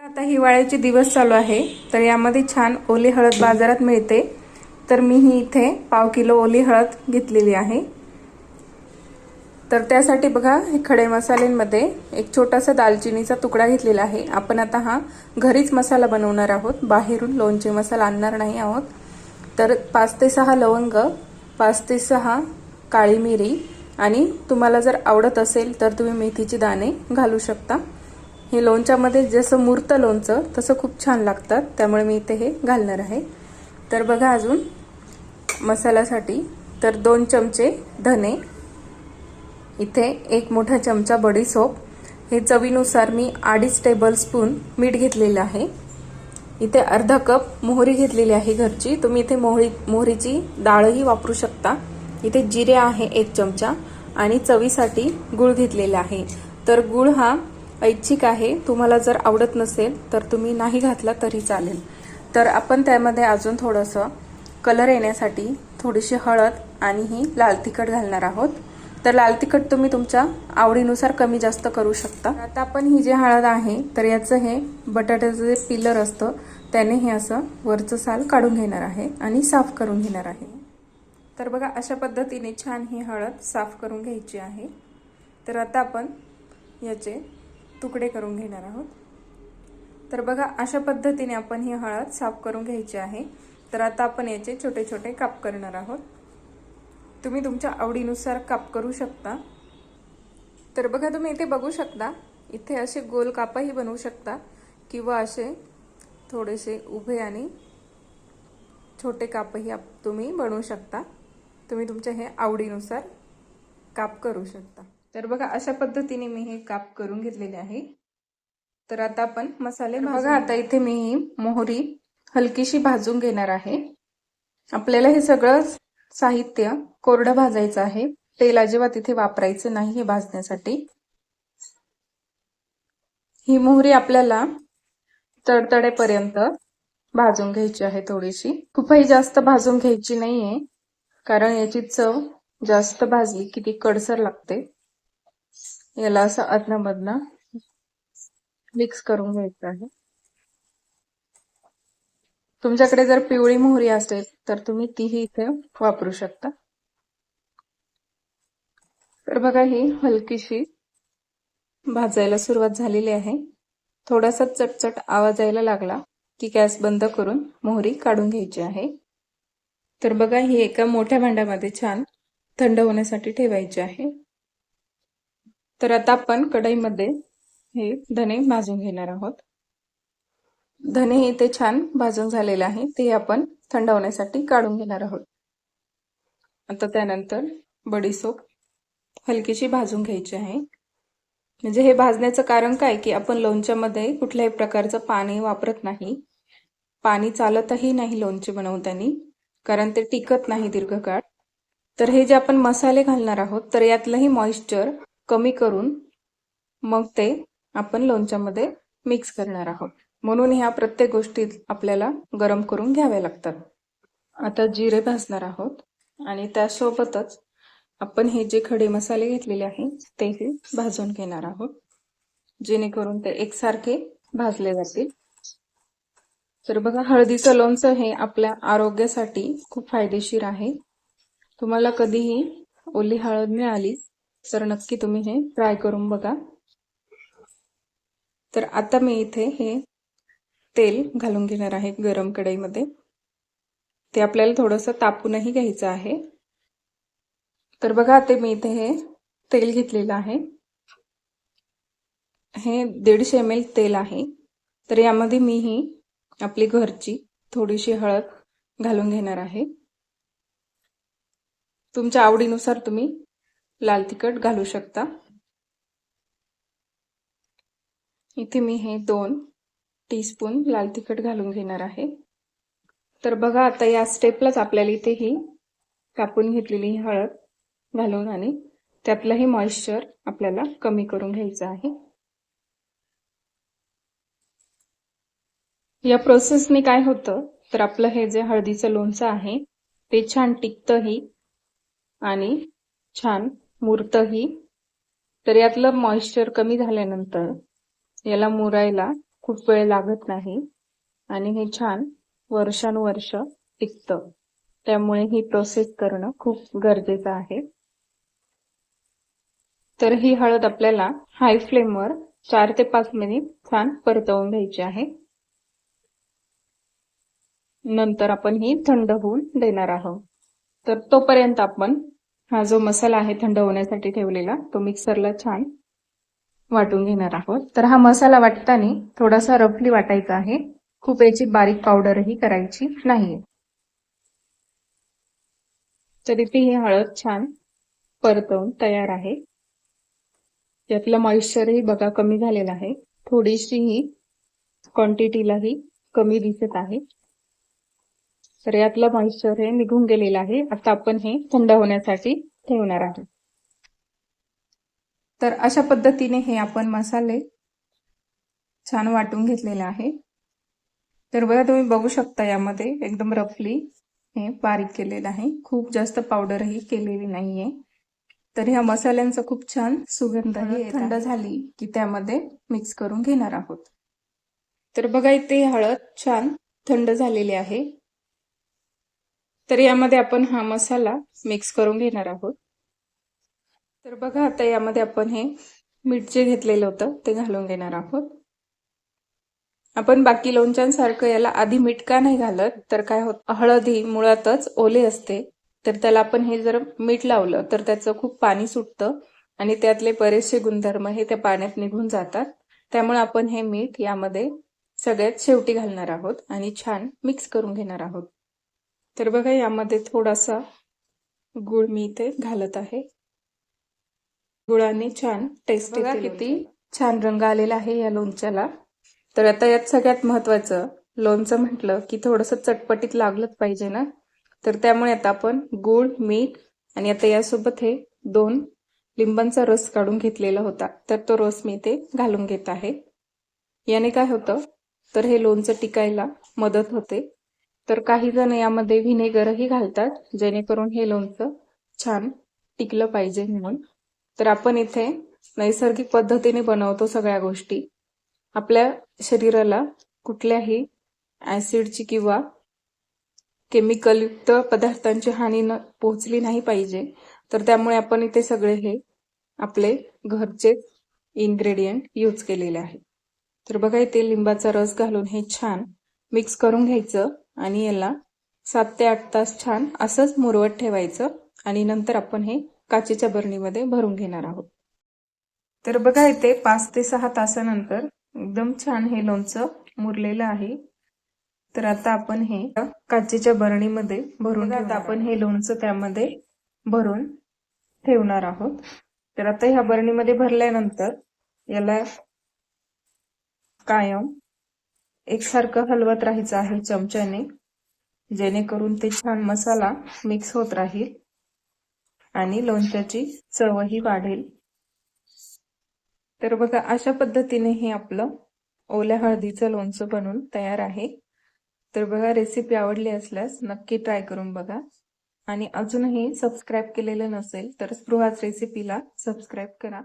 आता हिवाळ्याचे दिवस चालू आहे. तर यामध्ये छान ओली हळद बाजारात मिळते. तर मी ही इथे पाव किलो ओली हळद घेतलेली आहे. तर त्यासाठी बघा हे खडे मसाल्यांमध्ये एक छोटासा दालचिनीचा तुकडा घेतलेला आहे. आपण आता हा घरीच मसाला बनवणार आहोत. बाहेरून लोणचे मसाला आणणार नाही आहोत. तर पाच ते सहा लवंग पाच ते सहा काळी मिरी आणि तुम्हाला जर आवडत असेल तर तुम्ही मेथीचे दाणे घालू शकता. हे लोणच्यामध्ये जसं मूर्त लोणचं तसं खूप छान लागतात. त्यामुळे मी इथे हे घालणार आहे. तर बघा अजून मसाल्यासाठी. तर दोन चमचे धने. इथे एक मोठा चमचा बडीसोप हे चवीनुसार मी अडीच टेबल स्पून मीठ घेतलेलं आहे. इथे अर्धा कप मोहरी घेतलेली आहे घरची. तुम्ही इथे मोहरी मोहरीची डाळही वापरू शकता. इथे जिरे आहे एक चमचा आणि चवीसाठी गुळ घेतलेला आहे. तर गुळ हा ऐच्छिक आहे. तुम्हाला जर आवडत नसेल तर तुम्ही नाही घातला तरी चालेल. तर आपण त्यामध्ये अजून थोडंसं कलर येण्यासाठी थोडीशी हळद आणि ही लाल तिखट घालणार आहोत. तर लाल तिखट तुम्ही तुमच्या आवडीनुसार कमी जास्त करू शकता. आता आपण ही जी हळद आहे तर याचं हे बटाट्याचं जे पिलर असतं त्याने हे असं वरचं साल काढून घेणार आहे आणि साफ करून घेणार आहे. तर बघा अशा पद्धतीने छान ही हळद साफ करून घ्यायची आहे. तर आता आपण याचे तुकडे करून घेणार आहोत. तर बघा अशा पद्धतीने आपण ही हळद साफ करून घ्यायची आहे. तर आता आपण याचे छोटे छोटे काप करणार आहोत. तुम्ही तुमच्या आवडीनुसार काप करू शकता. तर बघा तुम्ही इथे बघू शकता इथे असे गोल कापही बनवू शकता किंवा असे थोडेसे उभे आणि छोटे कापही तुम्ही बनवू शकता. तुम्ही तुमच्या हे आवडीनुसार काप करू शकता. तर बघा अशा पद्धतीने मी हे काप करून घेतलेले आहे. तर आता आपण मसाले बघा आता इथे मी ही मोहरी हलकीशी भाजून घेणार आहे. आपल्याला हे सगळं साहित्य कोरडं भाजायचं आहे. तेल अजिबात इथे वापरायचं नाही हे भाजण्यासाठी. ही मोहरी आपल्याला तडतडेपर्यंत भाजून घ्यायची आहे थोडीशी. खूपही जास्त भाजून घ्यायची नाहीये कारण याची चव जास्त भाजली की ती कडसर लागते. याला असं अदनामधनं मिक्स करून घ्यायचं आहे. तुमच्याकडे जर पिवळी मोहरी असेल तर तुम्ही तीही इथे वापरू शकता. तर बघा ही हलकीशी भाजायला सुरुवात झालेली आहे. थोडासा चटचट आवाज यायला लागला की गॅस बंद करून मोहरी काढून घ्यायची आहे. तर बघा ही एका मोठ्या भांड्यामध्ये छान थंड होण्यासाठी ठेवायची आहे. तर आता आपण कढईमध्ये हे धने भाजून घेणार आहोत. धने हे इथे छान भाजून झालेलं आहे. ते आपण थंड होण्यासाठी काढून घेणार आहोत. आता त्यानंतर बडीसोप हलकीशी भाजून घ्यायची आहे. म्हणजे हे भाजण्याचं कारण काय की आपण लोणच्यामध्ये कुठल्याही प्रकारचं पाणी वापरत नाही. पाणी चालतही नाही लोणचे बनवताना कारण ते टिकत नाही दीर्घकाळ. तर हे जे आपण मसाले घालणार आहोत तर यातलंही मॉइश्चर कमी करून मग ते आपण लोणच्यामध्ये मिक्स करणार आहोत. म्हणून ह्या प्रत्येक गोष्टी आपल्याला गरम करून घ्याव्या लागतात. आता जिरे भाजणार आहोत आणि त्यासोबतच आपण हे जे खडे मसाले घेतलेले आहेत तेही भाजून घेणार आहोत. जेणेकरून ते एकसारखे भाजले जातील. तर बघा हळदीचं लोणचं हे आपल्या आरोग्यासाठी खूप फायदेशीर आहे. तुम्हाला कधीही ओली हळद मिळाली तर नक्की तुम्ही हे ट्राय करून बघा. तर आता मी इथे हे तेल घालून घेणार आहे गरम कढईमध्ये. ते आपल्याला थोडंसं तापूनही घ्यायचं आहे. तर बघा ते मी इथे हे तेल घेतलेलं आहे. हे दीडशे एम एल तेल आहे. तर यामध्ये मी ही आपली घरची थोडीशी हळद घालून घेणार आहे. तुमच्या आवडीनुसार तुम्ही लाल तिखट घालू शकता. इथे मी हे दोन टीस्पून लाल तिखट घालून घेणार आहे. तर बघा आता या स्टेपलाच आपल्याला इथे ही कापून घेतलेली हळद घालून आणि त्यातलंही मॉइश्चर आपल्याला कमी करून घ्यायचं आहे. या प्रोसेसने काय होतं? तर आपलं हे जे हळदीचं लोणचं आहे ते छान टिकतंही आणि छान मुरतही तर यातलं मॉइश्चर कमी झाल्यानंतर याला मुरायला खूप वेळ लागत नाही. आणि हे छान वर्षानुवर्ष टिकतं. त्यामुळे ही प्रोसेस करणं खूप गरजेचं आहे. तर ही हळद आपल्याला हाय फ्लेमवर चार ते पाच मिनिट छान परतवून घ्यायची आहे. नंतर आपण ही थंड होऊन देणार आहोत. तर तोपर्यंत आपण हा जो मसाला आहे थंड होण्यासाठी ठेवलेला तो मिक्सरला छान वाटून घेणार आहोत. तर हा मसाला वाटताना थोडासा रफली वाटायचा आहे. खूप याची बारीक पावडरही करायची नाहीये. तर इथे ही हळद छान परतवून तयार आहे. यातलं मॉइश्चरही बघा कमी झालेलं आहे. थोडीशी ही क्वांटिटीलाही कमी दिसत आहे. तर यातलं मॉइश्चर हे निघून गेलेलं आहे. आता आपण हे थंड होण्यासाठी ठेवणार आहोत. तर अशा पद्धतीने हे आपण मसाले छान वाटून घेतलेले आहे. तर बघा तुम्ही बघू शकता यामध्ये एकदम रफली हे बारीक केलेलं आहे. खूप जास्त पावडरही केलेली नाहीये. तर ह्या मसाल्यांचा खूप छान सुगंध थंड झाली की त्यामध्ये मिक्स करून घेणार आहोत. तर बघा इथे हळद छान थंड झालेली आहे. तर यामध्ये आपण हा मसाला मिक्स करून घेणार आहोत. तर बघा आता यामध्ये आपण हे मीठ जे घेतलेलं होतं ते घालून घेणार आहोत. आपण बाकी लोणच्यांसारखं याला आधी मीठ का नाही घालत तर काय होत हळद ही मुळातच ओले असते. तर त्याला आपण हे जर मीठ लावलं तर त्याचं खूप पाणी सुटतं आणि त्यातले बरेचसे गुणधर्म हे त्या पाण्यात निघून जातात. त्यामुळे आपण हे मीठ यामध्ये सगळ्यात शेवटी घालणार आहोत आणि छान मिक्स करून घेणार आहोत. तर बघा यामध्ये थोडासा गुळ मी इथे घालत आहे. गुळाने छान टेस्ट बघा किती छान रंग आलेला आहे या लोणच्याला. तर आता यात सगळ्यात महत्वाचं लोणचं म्हटलं की थोडस चटपटीत लागलंच पाहिजे ना? तर त्यामुळे आता आपण गुळ मीठ आणि आता यासोबत हे दोन लिंबांचा रस काढून घेतलेला होता. तर तो रस मी ते घालून घेत आहे. याने काय होतं? तर हे लोणचं टिकायला मदत होते. तर काही जण यामध्ये व्हिनेगरही घालतात जेणेकरून हे लोणचं छान टिकलं पाहिजे म्हणून. तर आपण इथे नैसर्गिक पद्धतीने बनवतो सगळ्या गोष्टी. आपल्या शरीराला कुठल्याही ऍसिडची किंवा केमिकलयुक्त पदार्थांची हानी न पोहोचली नाही पाहिजे. तर त्यामुळे आपण इथे सगळे हे आपले घरचे इन्ग्रेडियंट यूज केलेले आहे. तर बघा इथे लिंबाचा रस घालून हे छान मिक्स करून घ्यायचं. आणि याला सात ते आठ तास छान असंच मुरवत ठेवायचं आणि नंतर आपण हे काचेच्या बरणीमध्ये भरून घेणार आहोत. तर बघा इथे पाच ते सहा तासानंतर एकदम छान हे लोणचं मुरलेलं आहे. तर आता आपण हे काचेच्या बरणीमध्ये भरून आता आपण हे लोणचं त्यामध्ये भरून ठेवणार आहोत. तर आता ह्या बरणीमध्ये भरल्यानंतर याला कायम एकसारखं हलवत राहायचं आहे चमच्याने. जेणेकरून ते छान मसाला मिक्स होत राहील आणि लोणच्याची चवही वाढेल. तर बघा अशा पद्धतीने हे आपलं ओल्या हळदीचं लोणचं बनून तयार आहे. तर बघा रेसिपी आवडली असल्यास नक्की ट्राय करून बघा. आणि अजूनही सबस्क्राईब केलेलं नसेल तर स्पृहाच रेसिपीला सबस्क्राईब करा.